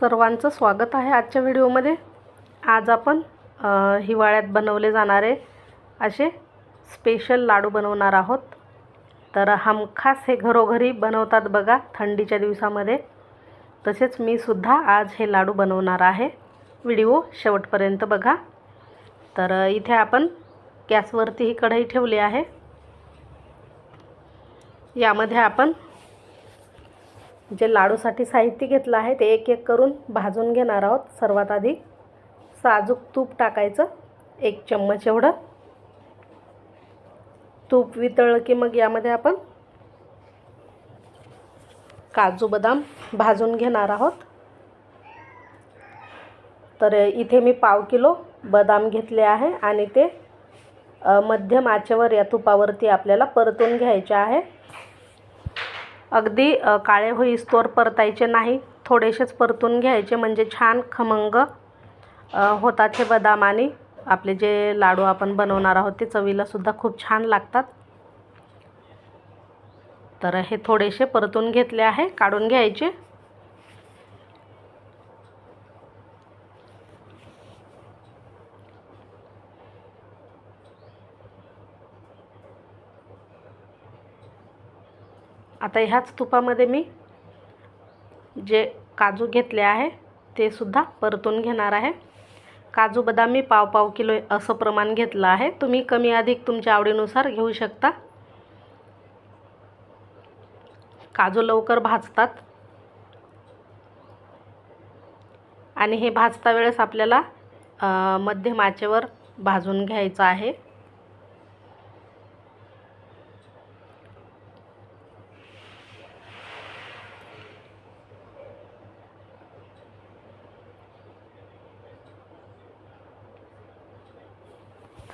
सर्वांचं स्वागत आहे आजच्या व्हिडिओमध्ये. आज आपण हिवाळ्यात बनवले जाणारे असे स्पेशल लाडू बनवणार आहोत. तर हमखास हे घरोघरी बनवतात बघा थंडीच्या दिवसामध्ये. तसेच मी सुद्धा आज हे लाडू बनवणार आहे. व्हिडिओ शेवटपर्यंत बघा. तर इथे आपण गॅसवरती ही कढई ठेवली आहे. यामध्ये आपण जे लाडूसाठी साहित्य घेतलं आहे ते एक एक करून भाजून घेणार आहोत. सर्वात आधी साजूक तूप टाकायचं एक चम्मच एवढं. तूप वितळलं की मग यामध्ये आपण काजू बदाम भाजून घेणार आहोत. तर इथे मी पाव किलो बदाम घेतले आहे आणि ते मध्यम आचेवर या तुपावरती आपल्याला परतून घ्यायचे आहे. अगदी काळे होईस्तोवर परतायचे नाही. थोडेसेच परतून घ्यायचे म्हणजे छान खमंग होतात हे बदाम आणि आपले जे लाडू आपण बनवणार आहोत ते चवीलासुद्धा खूप छान लागतात. तर हे थोडेसे परतून घेतले आहे काढून घ्यायचे. आता ह्याच तुपामध्ये मी जे काजू घेतले आहे ते सुद्धा परतून घेणार आहे. काजू बदाम मी पाव पाव किलो असं प्रमाण घेतलं आहे. तुम्ही कमी अधिक तुमच्या आवडीनुसार घेऊ शकता. काजू लवकर भाजतात. आणि हे भाजता वेळेस आपल्याला मध्यम आचेवर भाजून घ्यायचं आहे.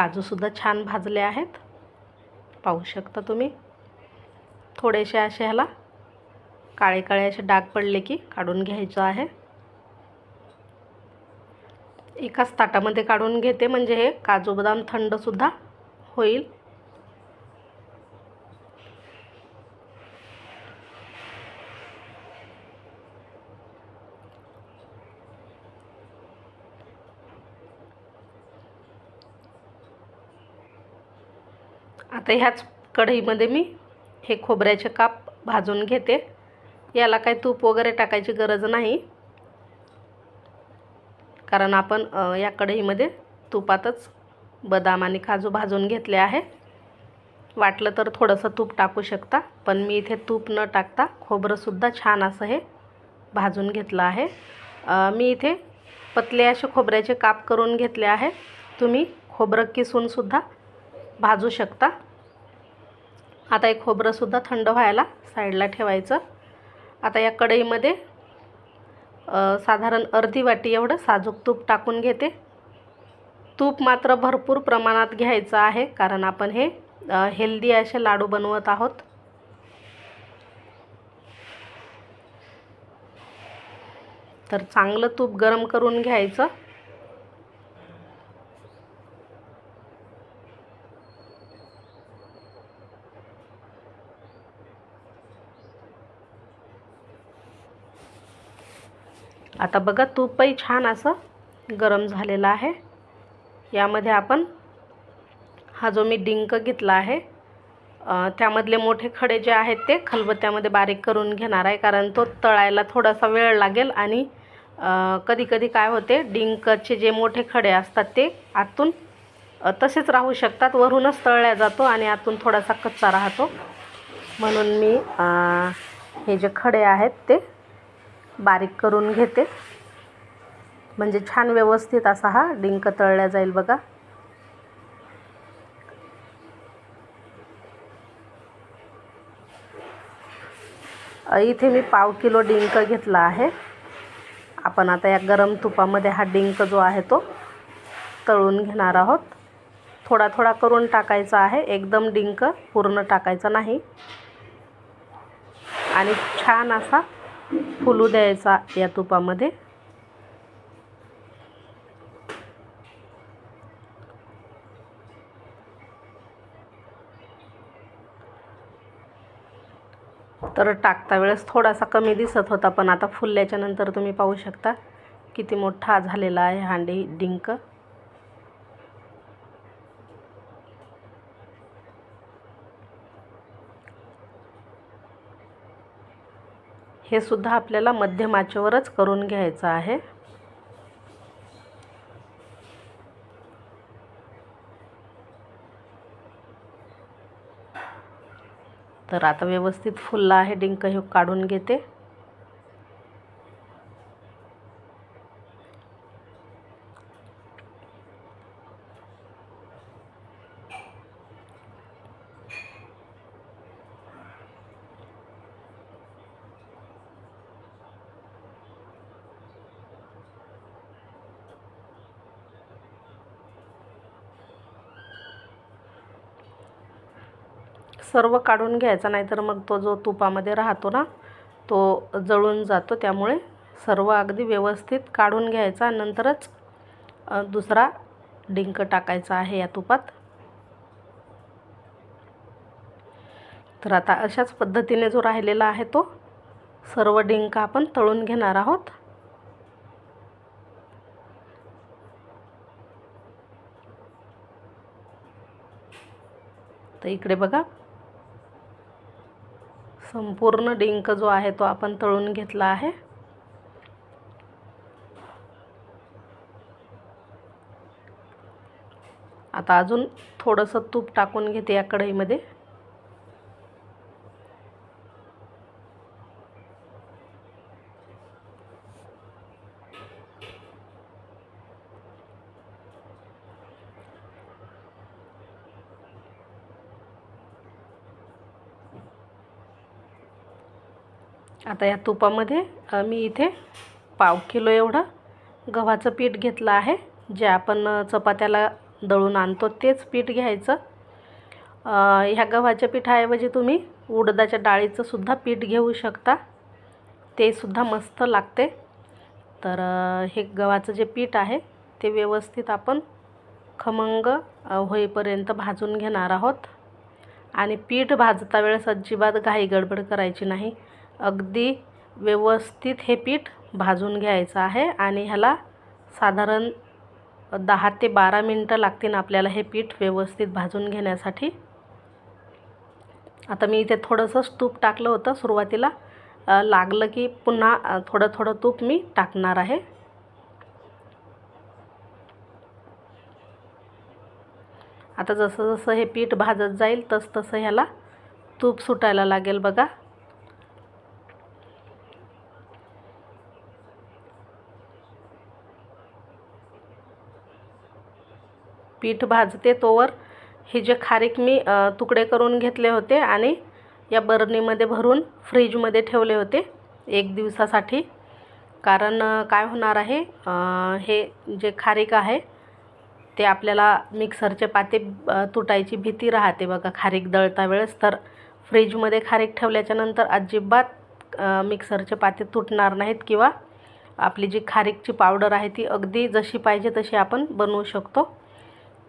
काजूसुद्धा छान भाजले आहेत. पाहू शकता तुम्ही. थोडेसे असे ह्याला काळे काळे असे डाग पडले की काढून घ्यायचं आहे. एकाच ताटामध्ये काढून घेते म्हणजे हे काजू बदाम थंडसुद्धा होईल. आता ह्याच कढईमध्ये मी हे खोबऱ्याचे काप भाजून घेते. याला काही तूप वगैरे टाकायची गरज नाही. कारण आपण या कढईमध्ये तुपातच बदाम आणि काजू भाजून घेतले आहे. वाटलं तर थोडंसं तूप टाकू शकता पण मी इथे तूप न टाकता खोबरंसुद्धा छान असं हे भाजून घेतलं आहे. मी इथे पतले असे खोबऱ्याचे काप करून घेतले आहे. तुम्ही खोबरं किसूनसुद्धा भाजू शकता. आता एक खोबरंसुद्धा थंड व्हायला साईडला ठेवायचं. आता या कढईमध्ये साधारण अर्धी वाटी एवढं साजूक तूप टाकून घेते. तूप मात्र भरपूर प्रमाणात घ्यायचं आहे कारण आपण हे हेल्दी असे लाडू बनवत आहोत. तर चांगलं तूप गरम करून घ्यायचं. आता बघा तूपही छान असं गरम झालेलं आहे. यामध्ये आपण हा जो मी डिंक घेतला आहे त्यामधले मोठे खडे जे आहेत ते खलबत्त्यामध्ये बारीक करून घेणार आहे कारण तो तळायला थोडासा वेळ लागेल आणि कधीकधी काय होते डिंकचे जे मोठे खडे असतात ते आतून तसेच राहू शकतात वरूनच तळल्या जातो आणि आतून थोडासा कच्चा राहतो. म्हणून मी हे जे खडे आहेत ते बारीक करून घेते. म्हणजे छान व्यवस्थित असा हा डिंक तळला जाईल बघा. इथे मी पाव किलो डिंक घेतला आहे. आपण आता या गरम तुपामध्ये हा डिंक जो आहे तो तळून घेणार आहोत. थोडा थोडा करून टाकायचा आहे. एकदम डिंक पूर्ण टाकायचा नाही. आणि छान असा फुलू द्यायचा या तुपामध्ये. तर टाकता वेळेस थोडासा कमी दिसत होता पण आता फुलल्याच्या नंतर तुम्ही पाहू शकता किती मोठा झालेला आहे हांडी डिंक. हे सुद्धा आपल्याला मध्यम आचेवरच करून घ्यायचं आहे. तर आता व्यवस्थित फुलला आहे डिंक हे काढून घेते. सर्व काढून घ्यायचा नाहीतर मग तो जो तुपामध्ये राहतो ना तो जळून जातो. त्यामुळे सर्व अगदी व्यवस्थित काढून घ्यायचा. नंतरच दुसरा डिंक टाकायचा आहे या तुपात. तर आता अशाच पद्धतीने जो राहिलेला आहे तो सर्व डिंक आपण तळून घेणार आहोत. तर इकडे बघा संपूर्ण डिंक जो आहे तो आपण तळून घेतला आहे. आता अजून थोडंसं तूप टाकून घेते या कढईमध्ये. आता या तुपामध्ये मी इथे पाव किलो एवढं गव्हाचं पीठ घेतलं आहे. जे आपण चपात्याला दळून आणतो तेच पीठ घ्यायचं. ह्या गव्हाच्या पिठाऐवजी तुम्ही उडदाच्या डाळीचं सुद्धा पीठ घेऊ शकता. ते सुद्धा मस्त लागते. तर हे गव्हाचं जे पीठ आहे ते व्यवस्थित आपण खमंग होईपर्यंत भाजून घेणार आहोत. आणि पीठ भाजता वेळेस अजिबात घाई गडबड करायची नाही. अगदी व्यवस्थित हे पीठ भाजून घ्यायचं आहे आणि ह्याला साधारण दहा ते बारा मिनटं लागतील आपल्याला हे पीठ व्यवस्थित भाजून घेण्यासाठी. आता मी इथे थोडंसंच तूप टाकलं होतं सुरुवातीला. लागलं की पुन्हा थोडं थोडं तूप मी टाकणार आहे. आता जसं जसं हे पीठ भाजत जाईल तस तसं ह्याला तूप सुटायला लागेल बघा. पीठ भाजते तोवर. हे जे खारीक मी तुकडे करून घेतले होते आणि या बरणीमध्ये भरून फ्रीजमध्ये ठेवले होते एक दिवसासाठी. कारण काय होणार आहे हे जे खारीक आहे ते आपल्याला मिक्सरचे पाते तुटायची भीती राहते बघा. खारीक दळता वेळेस तर फ्रीजमध्ये खारीक ठेवल्याच्यानंतर अजिबात मिक्सरचे पाते तुटणार नाहीत किंवा आपली जी खारीकची पावडर आहे ती अगदी जशी पाहिजे तशी आपण बनवू शकतो.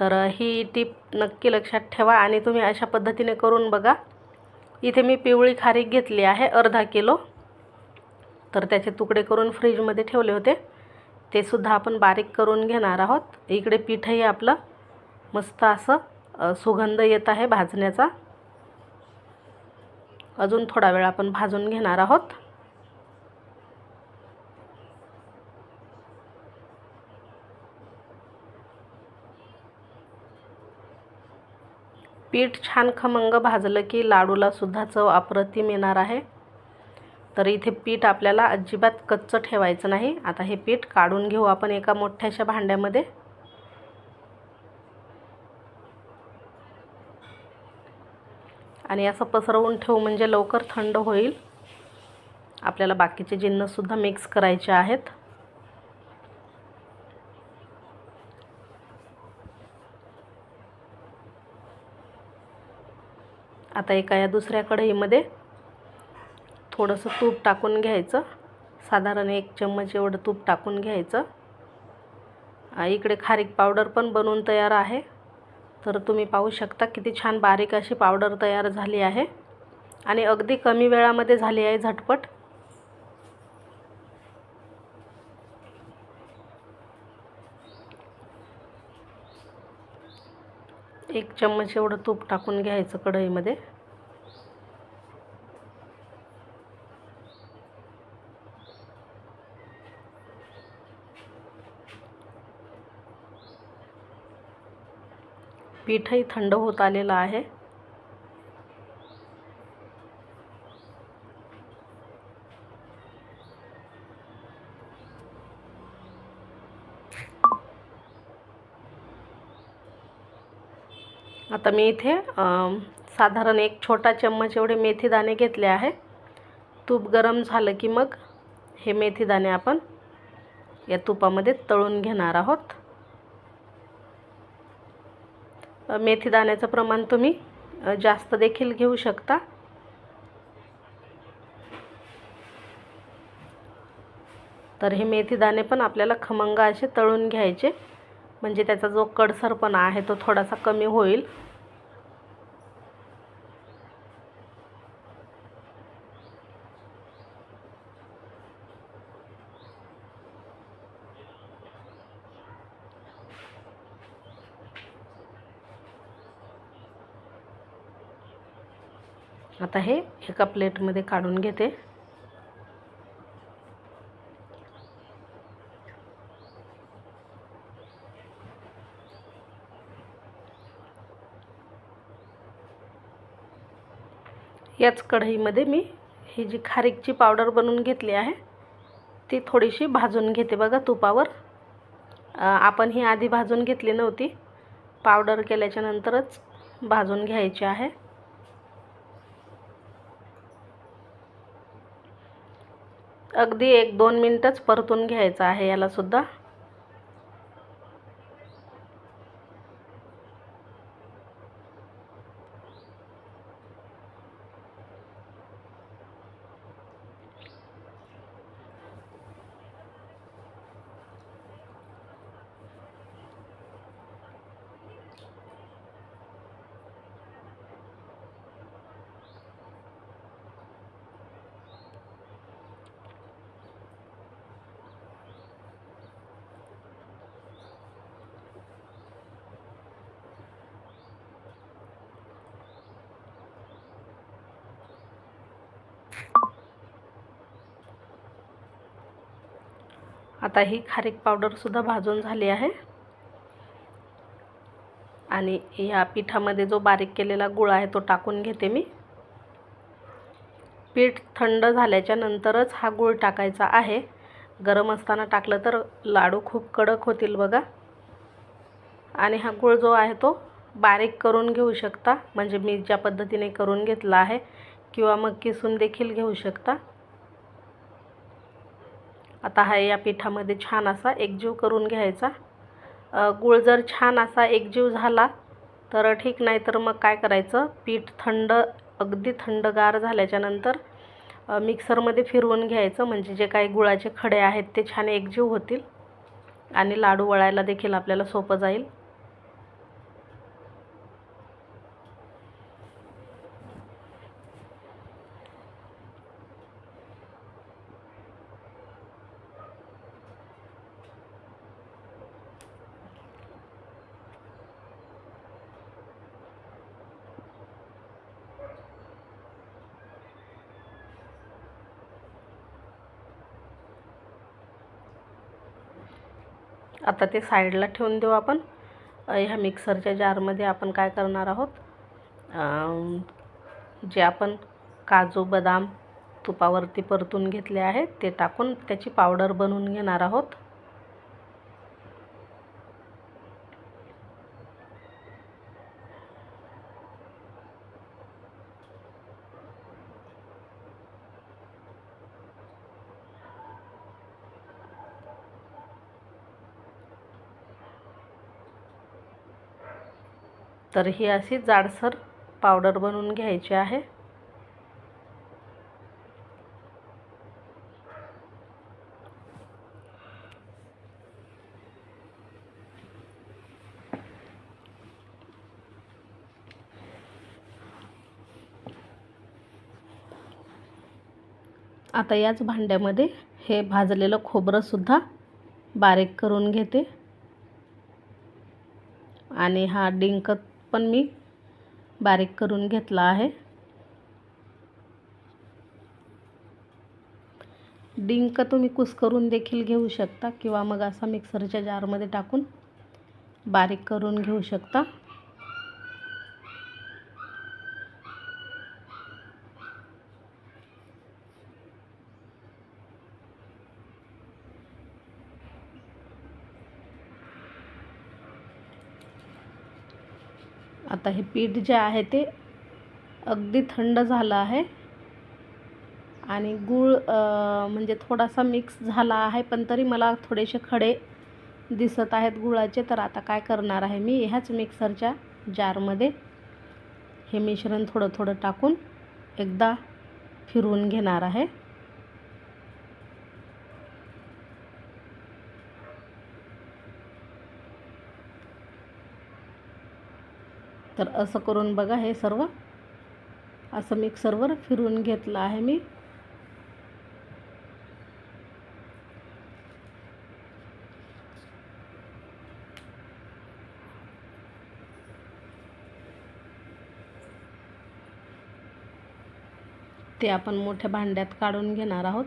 तर ही टीप नक्की लक्षात ठेवा आणि तुम्ही अशा पद्धतीने करून बघा. इथे मी पिवळी खारीक घेतली आहे अर्धा किलो. तर त्याचे तुकडे करून फ्रीजमध्ये ठेवले होते. ते सुद्धा आपण बारीक करून घेणार आहोत. इकडे पीठही आपलं मस्त असं सुगंध येत आहे भाजण्याचा. अजून थोडा वेळ आपण भाजून घेणार आहोत. पीठ छान खमंग भाजलं की लाडूला सुद्धा चव अप्रतिम येणार आहे. तर इथे पीठ आपल्याला अजिबात कच्चं ठेवायचं नाही. आता हे पीठ काढून घेऊ आपण एका मोठ्याशा भांड्यामध्ये. आणि असं पसरवून ठेवू म्हणजे लवकर थंड होईल. आपल्याला बाकीचे जिन्नसुद्धा मिक्स करायचे आहेत. आता एका या दुसऱ्या कढईमध्ये थोडंसं तूप टाकून घ्यायचं. साधारण एक चम्मच एवढं तूप टाकून घ्यायचं. इकडे खारीक पावडर पण बनवून तयार आहे. तर तुम्ही पाहू शकता किती छान बारीक अशी पावडर तयार झाली आहे. आणि अगदी कमी वेळामध्ये झाली आहे झटपट. एक चम्मच एवढं तूप टाकून घ्यायचं कढईमध्ये. पीठही थंड होत आलेलं आहे. आता मी इथे साधारण एक छोटा चम्मच एवढे मेथी दाणे घेतले आहे. तूप गरम झालं की मग हे मेथी दाणे आपण या तुपामध्ये तळून घेणार आहोत. मेथी दाण्याचं प्रमाण तुम्ही जास्त देखील घेऊ शकता. तर हे मेथी दाणे पण आपल्याला खमंग असे तळून घ्यायचे. म्हणजे त्याचा जो कडसरपणा आहे तो थोडासा कमी होईल. आता हे एका प्लेटमध्ये काढून घेते. याच कढईमध्ये मी ही जी खारीकची पावडर बनवून घेतली आहे ती थोडीशी भाजून घेते बघा तुपावर. आपण ही आधी भाजून घेतली नव्हती. पावडर केल्याच्यानंतरच भाजून घ्यायची आहे. अगदी एक दोन मिनटंच परतून घ्यायचं आहे यालासुद्धा आता ही खारीक पावडरसुद्धा भाजून झाली आहे. आणि या पिठामध्ये जो बारीक केलेला गुळ आहे तो टाकून घेते मी. पीठ थंड झाल्याच्या नंतरच हा गूळ टाकायचा आहे. गरम असताना टाकलं तर लाडू खूप कडक होतील बघा. आणि हा गूळ जो आहे तो बारीक करून घेऊ शकता. म्हणजे मी ज्या पद्धतीने करून घेतला आहे किंवा मग किसून देखील घेऊ शकता. आता हा या पिठामध्ये छान असा एकजीव करून घ्यायचा. गुळ जर छान असा एकजीव झाला तर ठीक नाही तर मग काय करायचं? पीठ थंड अगदी थंडगार झाल्याच्यानंतर मिक्सरमध्ये फिरवून घ्यायचं. म्हणजे जे काही गुळाचे खडे आहेत ते छान एकजीव होतील. आणि लाडू वळायला देखील आपल्याला सोपं जाईल. आता ते साईडला ठेवून देऊ आपण. ह्या मिक्सरच्या जारमध्ये आपण काय करणार आहोत? जे आपण काजू बदाम तुपावरती परतून घेतले आहेत ते टाकून त्याची पावडर बनवून घेणार आहोत. तर ही अशी जाडसर पावडर बनवून घ्यायची आहे. आता याच भांड्यामध्ये हे भाजलेलं खोबरंसुद्धा बारीक करून घेते. आणि हा डिंक पण मी बारीक करून घेतला आहे. डिंक तुम्ही कुस्करून देखील घेऊ शकता किंवा मग असा मिक्सरच्या जारमध्ये टाकून बारीक करून घेऊ शकता. आता हे पीठ जे आहे ते अगदी थंड झालं आहे. आणि गूळ म्हणजे थोडासा मिक्स झाला आहे पण तरी मला थोडेसे खडे दिसत आहेत गुळाचे. तर आता काय करणार आहे मी? ह्याच मिक्सरच्या जारमध्ये हे मिश्रण थोडं थोडं टाकून एकदा फिरवून घेणार आहे. तर असं करून बघा हे सर्व. असं मिक्सरवर फिरून घेतलं आहे मी. ते आपण मोठ्या भांड्यात काढून घेणार आहोत.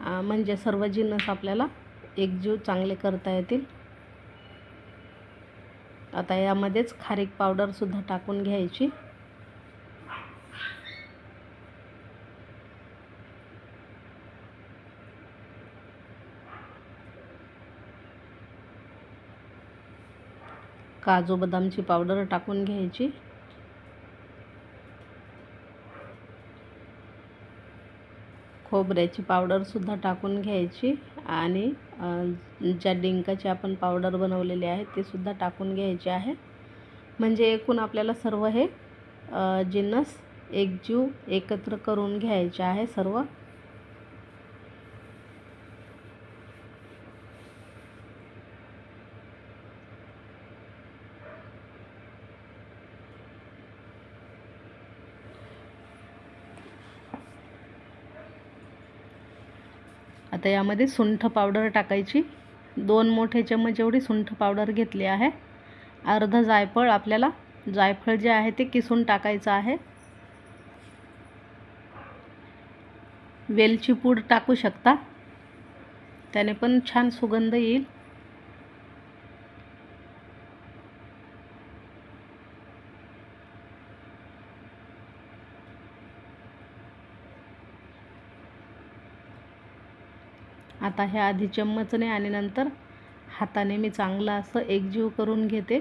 म्हणजे सर्व जिन्नस आपल्याला एकजीव चांगले करता येतील. आता यामध्येच खारीक पावडरसुद्धा टाकून घ्यायची. काजू बदामची पावडर टाकून घ्यायची. खोबऱ्याची पावडरसुद्धा टाकून घ्यायची आणि ज्या डिंकाची आपण पावडर बनवलेली आहे ते सुद्धा टाकून घ्यायचे आहे. म्हणजे एकूण आपल्याला सर्व हे जिन्नस एकजीव एकत्र करून घ्यायचे आहे सर्व. आता यामध्ये सुंठ पावडर टाकायची. दोन मोठे चम्मच एवढी सुंठ पावडर घेतली आहे. अर्ध जायफळ आपल्याला जायफळ जे आहे ते किसून टाकायचं आहे. वेलची पूड टाकू शकता. त्याने पण छान सुगंध येईल. आता हे आधी चम्मचने आणि नंतर हाताने मी चांगलं असं एकजीव करून घेते.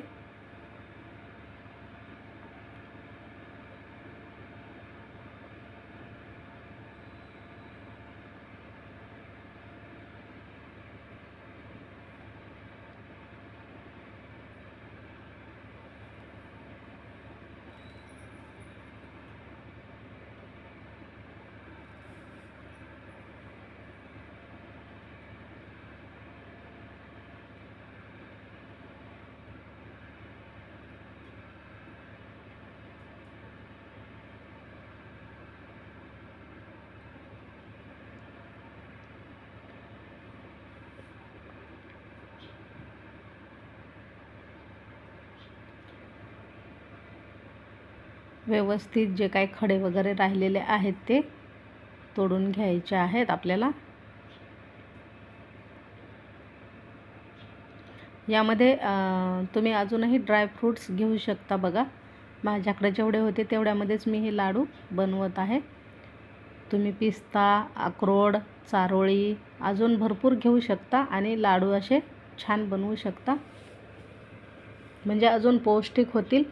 व्यवस्थित जे काही खडे वगैरे राहिलेले आहेत ते तोडून घ्यायचे आहेत आपल्याला. यामध्ये तुम्ही अजूनही ड्रायफ्रूट्स घेऊ शकता बघा. माझ्याकडे जेवढे होते तेवढ्यामध्येच मी हे लाडू बनवत आहे. तुम्ही पिस्ता अक्रोड चारोळी अजून भरपूर घेऊ शकता आणि लाडू असे छान बनवू शकता. म्हणजे अजून पौष्टिक होतील.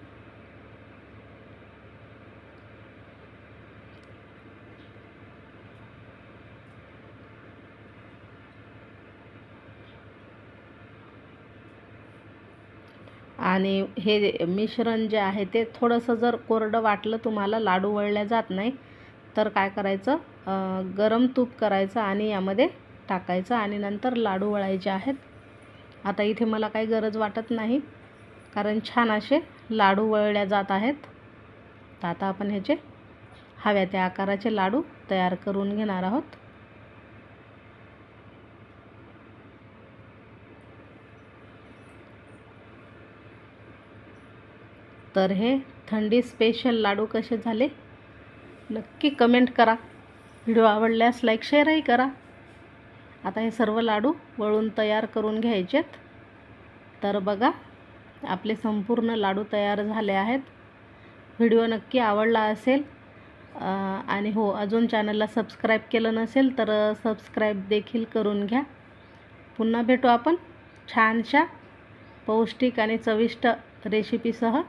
आणि हे मिश्रण जे आहे ते थोडंसं जर कोरडं वाटलं तुम्हाला लाडू वळल्या जात नाही तर काय करायचं? गरम तूप करायचं आणि यामध्ये टाकायचं आणि नंतर लाडू वळायचे आहेत. आता इथे मला काही गरज वाटत नाही कारण छान असे लाडू वळल्या जात आहेत. तर आता आपण ह्याचे हव्या त्या आकाराचे लाडू तयार करून घेणार आहोत. तर हे थंडी स्पेशल लाडू कसे झाले? नक्की कमेंट करा. व्हिडिओ आवडल्यास लाईक शेअरही करा. आता हे सर्व लाडू वळून तयार करून घ्यायचेत. तर बघा आपले संपूर्ण लाडू तयार झाले आहेत. व्हिडिओ नक्की आवडला असेल आणि हो अजून चॅनलला सबस्क्राईब केलं नसेल तर सबस्क्राईब देखील करून घ्या. पुन्हा भेटू आपण छानशा पौष्टिक आणि चविष्ट रेसिपीसह